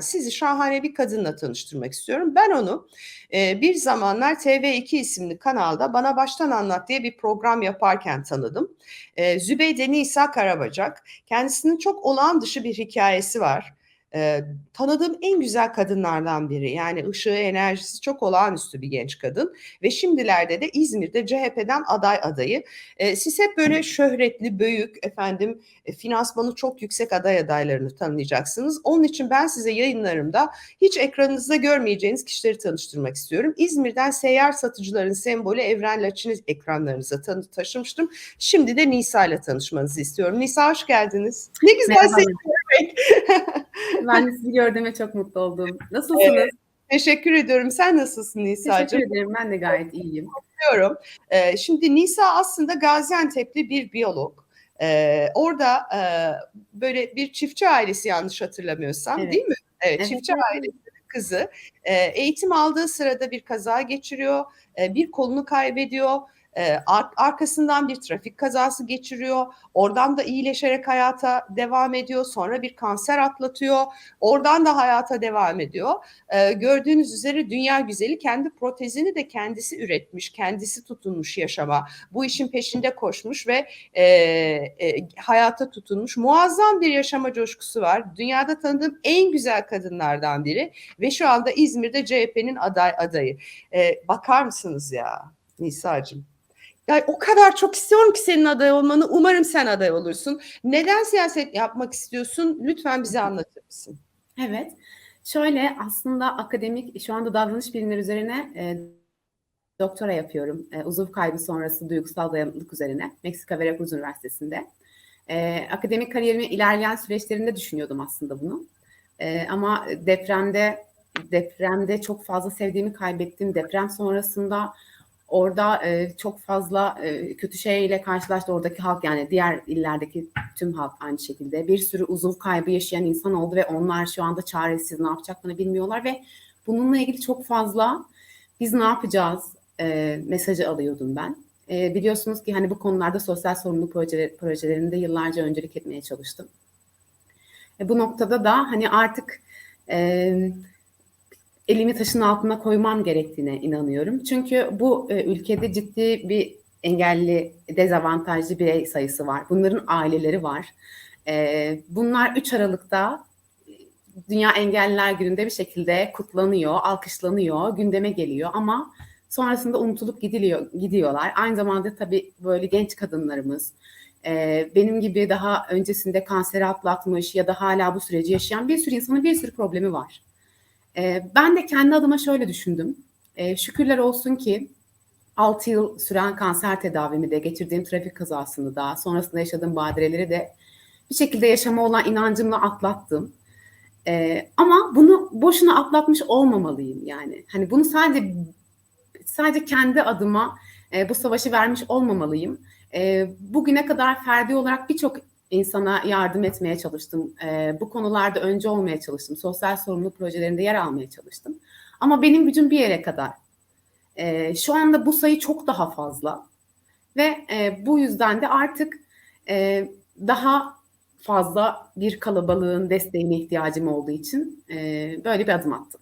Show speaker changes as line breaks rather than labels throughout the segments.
sizi şahane bir kadınla tanıştırmak istiyorum. Ben onu e, bir zamanlar TV2 isimli kanalda Bana Baştan Anlat diye bir program yaparken tanıdım. E, Zübeyde Nisa Karabacak. Kendisinin çok olağan dışı bir hikayesi var. E, tanıdığım en güzel kadınlardan biri. Yani ışığı, enerjisi çok olağanüstü bir genç kadın. Ve şimdilerde de İzmir'de CHP'den aday adayı. E, siz hep böyle şöhretli, büyük, efendim e, finansmanı çok yüksek aday adaylarını tanıyacaksınız. Onun için ben size yayınlarımda hiç ekranınızda görmeyeceğiniz kişileri tanıştırmak istiyorum. İzmir'den seyyar satıcıların sembolü Evren Laçin'i ekranlarınıza tanı taşımıştım. Şimdi de Nisa ile tanışmanızı istiyorum. Nisa hoş geldiniz. Ne güzel seni görmek.
Ben sizi gördüğüme çok mutlu oldum. Nasılsınız?
Evet, Teşekkür ediyorum. Sen nasılsın Nisa'cığım?
Teşekkür ederim. Ben de gayet iyiyim.
Diyorum. Ee, şimdi Nisa aslında Gaziantep'li bir biyolog. Ee, orada e, böyle bir çiftçi ailesi yanlış hatırlamıyorsam
Evet.
değil mi? Evet,
Evet,
çiftçi ailesi kızı e, eğitim aldığı sırada bir kaza geçiriyor, e, bir kolunu kaybediyor. E, ar- arkasından bir trafik kazası geçiriyor. Oradan da iyileşerek hayata devam ediyor. Sonra bir kanser atlatıyor. Oradan da hayata devam ediyor. E, gördüğünüz üzere dünya güzeli kendi protezini de kendisi üretmiş, kendisi tutunmuş yaşama. Bu işin peşinde koşmuş ve e, e, hayata tutunmuş. Muazzam bir yaşama coşkusu var. Dünyada tanıdığım en güzel kadınlardan biri ve şu anda İzmir'de CHP'nin aday adayı. E, bakar mısınız ya Nisa'cığım? Ya o kadar çok istiyorum ki senin aday olmanı. Umarım sen aday olursun. Neden siyaset yapmak istiyorsun? Lütfen bize anlatır mısın?
Evet. Şöyle aslında akademik şu anda davranış bilimleri üzerine e, doktora yapıyorum. E, uzuv kaybı sonrası duygusal dayanıklılık üzerine Meksika Veracruz Üniversitesi'nde. E, akademik kariyerimin ilerleyen süreçlerinde düşünüyordum aslında bunu. E, ama depremde depremde çok fazla sevdiğimi kaybettim. Deprem sonrasında orada e, çok fazla e, kötü şeyle karşılaştı oradaki halk yani diğer illerdeki tüm halk aynı şekilde. Bir sürü uzuv kaybı yaşayan insan oldu ve onlar şu anda çaresiz ne yapacaklarını bilmiyorlar ve bununla ilgili çok fazla biz ne yapacağız e, mesajı alıyordum ben. E, biliyorsunuz ki hani bu konularda sosyal sorumluluk projeleri, projelerinde yıllarca öncelik etmeye çalıştım. E, bu noktada da hani artık e, elimi taşın altına koymam gerektiğine inanıyorum. Çünkü bu e, ülkede ciddi bir engelli, dezavantajlı birey sayısı var. Bunların aileleri var. E, bunlar 3 Aralık'ta e, Dünya Engelliler Günü'nde bir şekilde kutlanıyor, alkışlanıyor, gündeme geliyor ama sonrasında unutulup gidiliyor, gidiyorlar. Aynı zamanda tabii böyle genç kadınlarımız, e, benim gibi daha öncesinde kanseri atlatmış ya da hala bu süreci yaşayan bir sürü insanın bir sürü problemi var. E, ben de kendi adıma şöyle düşündüm. E, şükürler olsun ki 6 yıl süren kanser tedavimi de, geçirdiğim trafik kazasını da, sonrasında yaşadığım badireleri de bir şekilde yaşama olan inancımla atlattım. E, ama bunu boşuna atlatmış olmamalıyım yani. Hani bunu sadece sadece kendi adıma e, bu savaşı vermiş olmamalıyım. E, bugüne kadar ferdi olarak birçok insana yardım etmeye çalıştım. E, bu konularda önce olmaya çalıştım. Sosyal sorumluluk projelerinde yer almaya çalıştım. Ama benim gücüm bir yere kadar. E, şu anda bu sayı çok daha fazla. Ve e, bu yüzden de artık e, daha fazla bir kalabalığın desteğine ihtiyacım olduğu için e, böyle bir adım attım.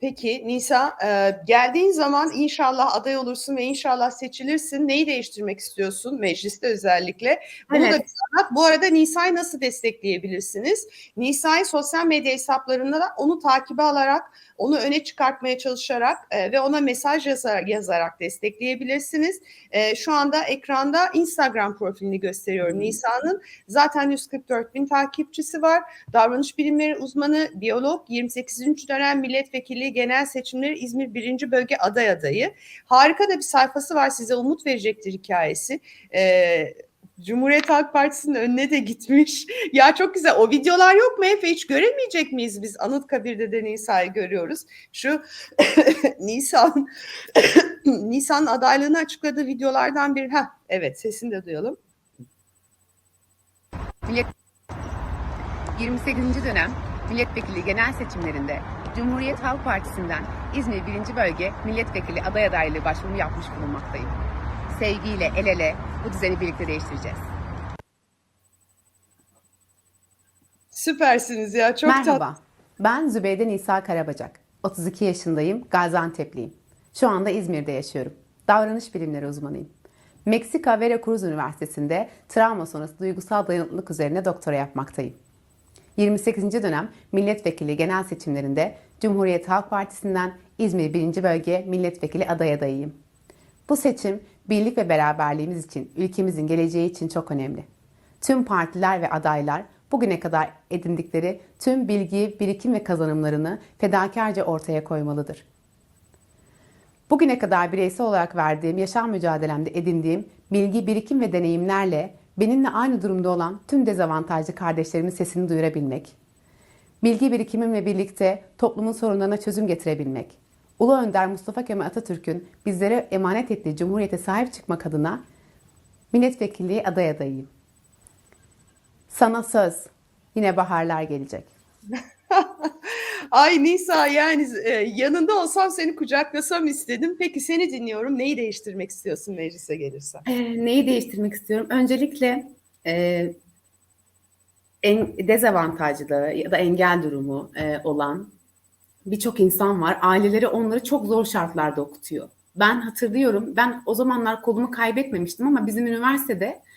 Peki Nisa, e, geldiğin zaman inşallah aday olursun ve inşallah seçilirsin. Neyi değiştirmek istiyorsun mecliste özellikle? Bunu
Evet.
da bize anlat. Bu arada Nisa'yı nasıl destekleyebilirsiniz? Nisa'yı sosyal medya hesaplarında da onu takibe alarak, onu öne çıkartmaya çalışarak e, ve ona mesaj yazarak, yazarak destekleyebilirsiniz. E, şu anda ekranda Instagram profilini gösteriyorum Nisa'nın. Zaten 144 bin takipçisi var. Davranış bilimleri uzmanı, biyolog, 28. dönem milletvekili genel seçimleri İzmir 1. bölge aday adayı. Harika da bir sayfası var size umut verecektir hikayesi. Ee, Cumhuriyet Halk Partisi'nin önüne de gitmiş. Ya çok güzel. O videolar yok mu Efe? Hiç göremeyecek miyiz biz? Anıtkabir'de de Nisa'yı görüyoruz. Şu Nisan Nisan adaylığını açıkladığı videolardan biri. Ha, evet sesini de duyalım.
28. dönem milletvekili genel seçimlerinde Cumhuriyet Halk Partisi'nden İzmir 1. Bölge milletvekili aday adaylığı başvurumu yapmış bulunmaktayım. Sevgiyle el ele bu düzeni birlikte değiştireceğiz.
Süpersiniz ya. Çok tatlı.
Merhaba.
Ben Zübeyde Nisa Karabacak. 32 yaşındayım, Gaziantep'liyim. Şu anda İzmir'de yaşıyorum. Davranış bilimleri uzmanıyım. Meksika Veracruz Üniversitesi'nde travma sonrası duygusal dayanıklılık üzerine doktora yapmaktayım. 28. dönem milletvekili genel seçimlerinde Cumhuriyet Halk Partisi'nden İzmir 1. Bölge milletvekili aday adayıyım. Bu seçim birlik ve beraberliğimiz için, ülkemizin geleceği için çok önemli. Tüm partiler ve adaylar bugüne kadar edindikleri tüm bilgi, birikim ve kazanımlarını fedakarca ortaya koymalıdır. Bugüne kadar bireysel olarak verdiğim yaşam mücadelemde edindiğim bilgi, birikim ve deneyimlerle benimle aynı durumda olan tüm dezavantajlı kardeşlerimin sesini duyurabilmek, bilgi birikimimle birlikte toplumun sorunlarına çözüm getirebilmek, Ulu Önder Mustafa Kemal Atatürk'ün bizlere emanet ettiği cumhuriyete sahip çıkmak adına milletvekilliği aday adayıyım. Sana söz, yine baharlar gelecek.
Ay Nisa yani e, yanında olsam seni kucaklasam istedim. Peki seni dinliyorum. Neyi değiştirmek istiyorsun meclise gelirsen?
Ee, neyi değiştirmek istiyorum? Öncelikle e, en dezavantajlı ya da engel durumu e, olan birçok insan var. Aileleri onları çok zor şartlarda okutuyor. Ben hatırlıyorum, ben o zamanlar kolumu kaybetmemiştim ama bizim üniversitede e,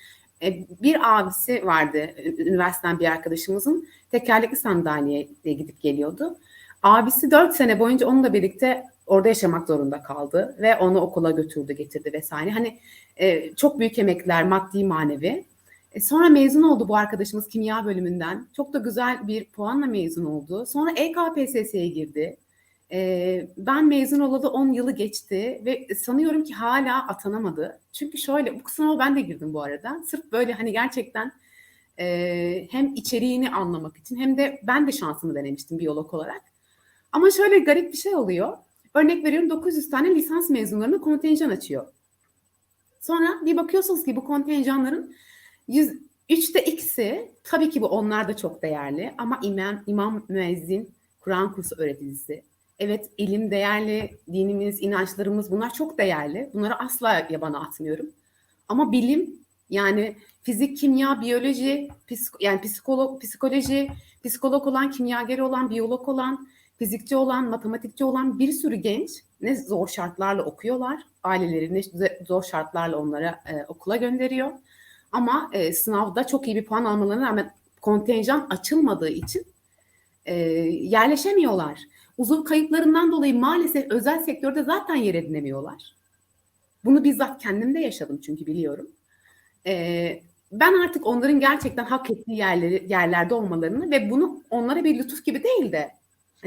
bir abisi vardı, üniversiteden bir arkadaşımızın tekerlekli sandalyeye gidip geliyordu. Abisi dört sene boyunca onunla birlikte orada yaşamak zorunda kaldı ve onu okula götürdü, getirdi vesaire. Hani e, çok büyük emekler, maddi manevi. E, sonra mezun oldu bu arkadaşımız kimya bölümünden. Çok da güzel bir puanla mezun oldu. Sonra E EKPSS'ye girdi. Ben mezun olalı 10 yılı geçti ve sanıyorum ki hala atanamadı. Çünkü şöyle, bu sınava ben de girdim bu arada. Sırf böyle hani gerçekten hem içeriğini anlamak için hem de ben de şansımı denemiştim biyolog olarak. Ama şöyle garip bir şey oluyor. Örnek veriyorum 900 tane lisans mezunlarına kontenjan açıyor. Sonra bir bakıyorsunuz ki bu kontenjanların 100, üçte ikisi tabii ki bu onlar da çok değerli ama imam, imam müezzin, Kur'an kursu öğreticisi. Evet ilim değerli, dinimiz, inançlarımız bunlar çok değerli. Bunları asla yabana atmıyorum. Ama bilim yani fizik, kimya, biyoloji, psik, yani psikolog, psikoloji, psikolog olan, kimyager olan, biyolog olan, fizikçi olan, matematikçi olan bir sürü genç ne zor şartlarla okuyorlar. Aileleri ne zor şartlarla onlara e, okula gönderiyor. Ama e, sınavda çok iyi bir puan almalarına rağmen kontenjan açılmadığı için e, yerleşemiyorlar. Uzuv kayıplarından dolayı maalesef özel sektörde zaten yer edinemiyorlar. Bunu bizzat kendim de yaşadım çünkü biliyorum. E, ben artık onların gerçekten hak ettiği yerleri, yerlerde olmalarını ve bunu onlara bir lütuf gibi değil de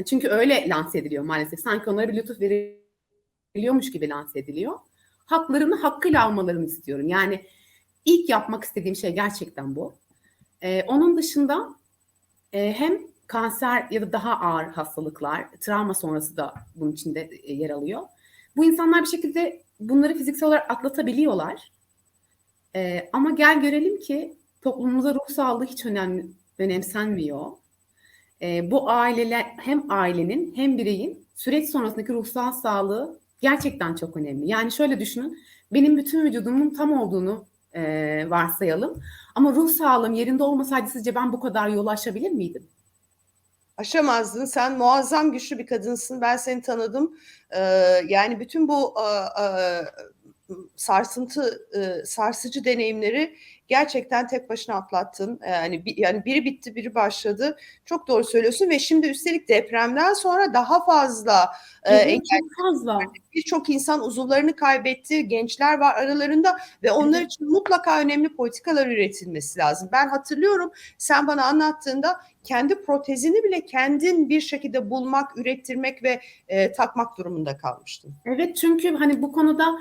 çünkü öyle lanse ediliyor maalesef. Sanki onlara bir lütuf veriliyormuş gibi lanse ediliyor. Haklarını hakkıyla almalarını istiyorum. Yani ilk yapmak istediğim şey gerçekten bu. Ee, onun dışında e, hem kanser ya da daha ağır hastalıklar, travma sonrası da bunun içinde e, yer alıyor. Bu insanlar bir şekilde bunları fiziksel olarak atlatabiliyorlar. Ee, ama gel görelim ki toplumumuza ruh sağlığı hiç önemli, önemsenmiyor. Ee, bu aileler hem ailenin hem bireyin süreç sonrasındaki ruhsal sağlığı gerçekten çok önemli. Yani şöyle düşünün, benim bütün vücudumun tam olduğunu e, varsayalım. Ama ruh sağlığım yerinde olmasaydı sizce ben bu kadar yolu aşabilir miydim?
Aşamazdın. Sen muazzam güçlü bir kadınsın. Ben seni tanıdım. Ee, yani bütün bu e, e, sarsıntı, e, sarsıcı deneyimleri gerçekten tek başına atlattın. Yani bir, yani biri bitti, biri başladı. Çok doğru söylüyorsun ve şimdi üstelik depremden sonra daha fazla e,
Evet,
engel
çok fazla.
birçok insan uzuvlarını kaybetti, gençler var aralarında ve onlar için mutlaka önemli politikalar üretilmesi lazım. Ben hatırlıyorum sen bana anlattığında kendi protezini bile kendin bir şekilde bulmak, ürettirmek ve e, takmak durumunda kalmıştın.
Evet çünkü hani bu konuda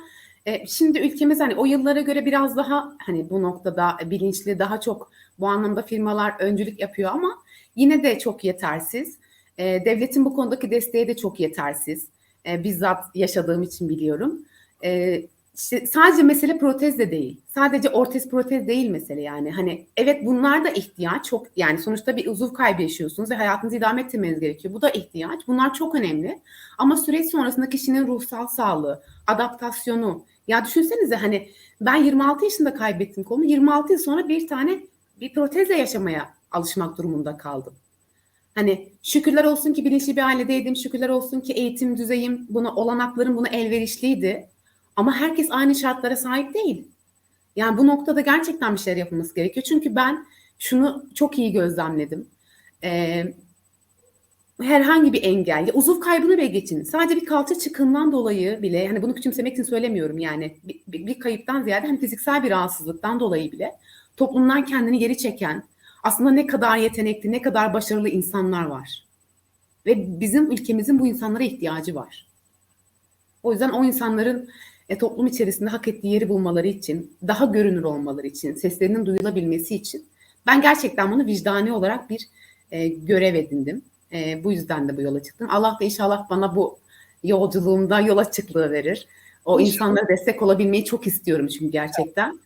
e, şimdi ülkemiz hani o yıllara göre biraz daha hani bu noktada bilinçli daha çok bu anlamda firmalar öncülük yapıyor ama yine de çok yetersiz. E, devletin bu konudaki desteği de çok yetersiz. E, bizzat yaşadığım için biliyorum. E, sadece mesele protez de değil. Sadece ortez protez değil mesele yani. Hani evet bunlar da ihtiyaç. Çok yani sonuçta bir uzuv kaybı yaşıyorsunuz ve hayatınızı idame ettirmeniz gerekiyor. Bu da ihtiyaç. Bunlar çok önemli. Ama süreç sonrasında kişinin ruhsal sağlığı, adaptasyonu. Ya düşünsenize hani ben 26 yaşında kaybettim kolumu. 26 yıl sonra bir tane bir protezle yaşamaya alışmak durumunda kaldım. Hani şükürler olsun ki bilinçli bir ailedeydim, şükürler olsun ki eğitim düzeyim, buna olanaklarım buna elverişliydi. Ama herkes aynı şartlara sahip değil. Yani bu noktada gerçekten bir şeyler yapılması gerekiyor. Çünkü ben şunu çok iyi gözlemledim. Ee, herhangi bir engel, ya uzuv kaybını bile geçin. Sadece bir kalça çıkından dolayı bile, yani bunu küçümsemek için söylemiyorum yani bir, bir, bir kayıptan ziyade hem fiziksel bir rahatsızlıktan dolayı bile toplumdan kendini geri çeken, aslında ne kadar yetenekli, ne kadar başarılı insanlar var. Ve bizim ülkemizin bu insanlara ihtiyacı var. O yüzden o insanların e, toplum içerisinde hak ettiği yeri bulmaları için, daha görünür olmaları için, seslerinin duyulabilmesi için ben gerçekten bunu vicdani olarak bir e, görev edindim. E, bu yüzden de bu yola çıktım. Allah da inşallah bana bu yolculuğumda yol açıklığı verir. O
İnşallah.
insanlara destek olabilmeyi çok istiyorum çünkü gerçekten.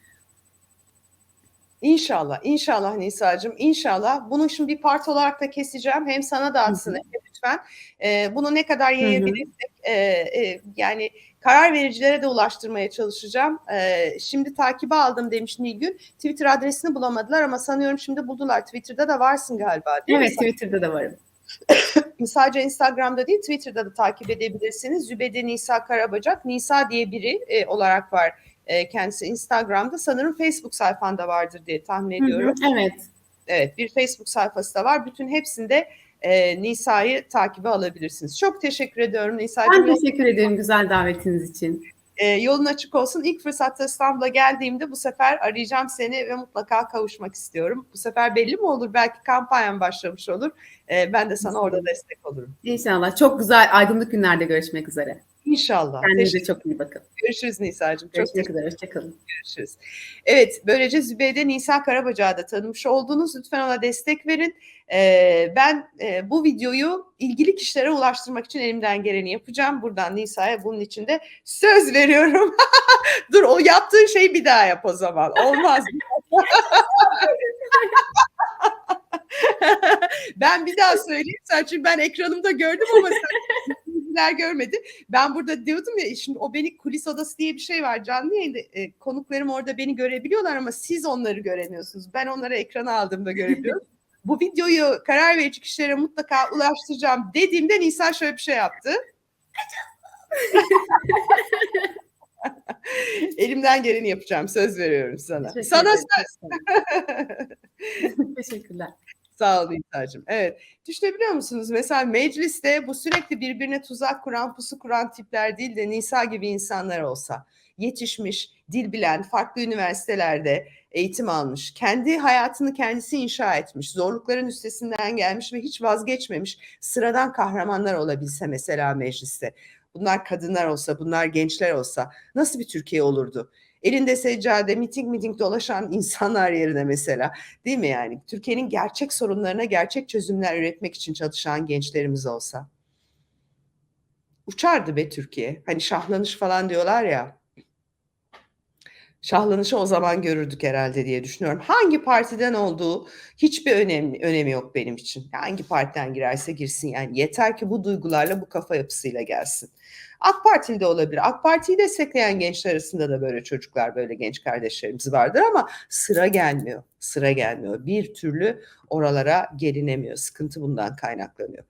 İnşallah, inşallah Nisa'cığım, inşallah. Bunu şimdi bir part olarak da keseceğim. Hem sana
hı.
Efe lütfen. Ee, bunu ne kadar yayabilirsek, e, e, yani karar vericilere de ulaştırmaya çalışacağım. Ee, şimdi takibe aldım demiş Nilgün. Twitter adresini bulamadılar ama sanıyorum şimdi buldular. Twitter'da da varsın galiba değil
Evet
mi?
Twitter'da da varım.
Sadece Instagram'da değil Twitter'da da takip edebilirsiniz. Zübede Nisa Karabacak, Nisa diye biri e, olarak var e, kendisi Instagram'da. Sanırım Facebook sayfanda vardır diye tahmin
Hı hı,
ediyorum.
Evet.
Evet bir Facebook sayfası da var. Bütün hepsinde e, Nisa'yı takibe alabilirsiniz. Çok teşekkür ediyorum Nisa'cığım.
Ben teşekkür ederim güzel davetiniz için.
E, yolun açık olsun. İlk fırsatta İstanbul'a geldiğimde bu sefer arayacağım seni ve mutlaka kavuşmak istiyorum. Bu sefer belli mi olur? Belki kampanyan başlamış olur. E, ben de sana orada destek olurum.
İnşallah çok güzel aydınlık günlerde görüşmek üzere.
İnşallah.
Kendinize
Teşekkür-
çok iyi bakın.
Görüşürüz Nisa'cığım. Çok
Görüşmek üzere. Hoşçakalın.
görüşürüz. Evet, böylece Zübeyde Nisa Karabacak'ı da tanımış oldunuz. Lütfen ona destek verin. Ee, ben e, bu videoyu ilgili kişilere ulaştırmak için elimden geleni yapacağım. Buradan Nisa'ya bunun için de söz veriyorum. Dur o yaptığın şeyi bir daha yap o zaman. Olmaz. ben bir daha söyleyeyim. Sen çünkü ben ekranımda gördüm ama sen izleyiciler görmedi. Ben burada diyordum ya şimdi o beni kulis odası diye bir şey var canlı yayında. E, konuklarım orada beni görebiliyorlar ama siz onları göremiyorsunuz. Ben onları ekrana aldığımda görebiliyorum. Bu videoyu karar verici kişilere mutlaka ulaştıracağım dediğimde Nisa şöyle bir şey yaptı. Elimden geleni yapacağım. Söz veriyorum sana.
Teşekkür
Sana söz.
Teşekkürler.
Sağ olun İlkay'cığım. Evet. Düşünebiliyor musunuz? Mesela mecliste bu sürekli birbirine tuzak kuran, pusu kuran tipler değil de Nisa gibi insanlar olsa, yetişmiş, dil bilen, farklı üniversitelerde eğitim almış, kendi hayatını kendisi inşa etmiş, zorlukların üstesinden gelmiş ve hiç vazgeçmemiş sıradan kahramanlar olabilse mesela mecliste. Bunlar kadınlar olsa, bunlar gençler olsa nasıl bir Türkiye olurdu? Elinde seccade, miting miting dolaşan insanlar yerine mesela. Değil mi yani? Türkiye'nin gerçek sorunlarına gerçek çözümler üretmek için çalışan gençlerimiz olsa. Uçardı be Türkiye. Hani şahlanış falan diyorlar ya. Şahlanışı o zaman görürdük herhalde diye düşünüyorum. Hangi partiden olduğu hiçbir önemli, önemi yok benim için. Hangi partiden girerse girsin yani. Yeter ki bu duygularla, bu kafa yapısıyla gelsin. AK Partili de olabilir. AK Parti'yi destekleyen gençler arasında da böyle çocuklar, böyle genç kardeşlerimiz vardır ama sıra gelmiyor. Sıra gelmiyor. Bir türlü oralara gelinemiyor. Sıkıntı bundan kaynaklanıyor.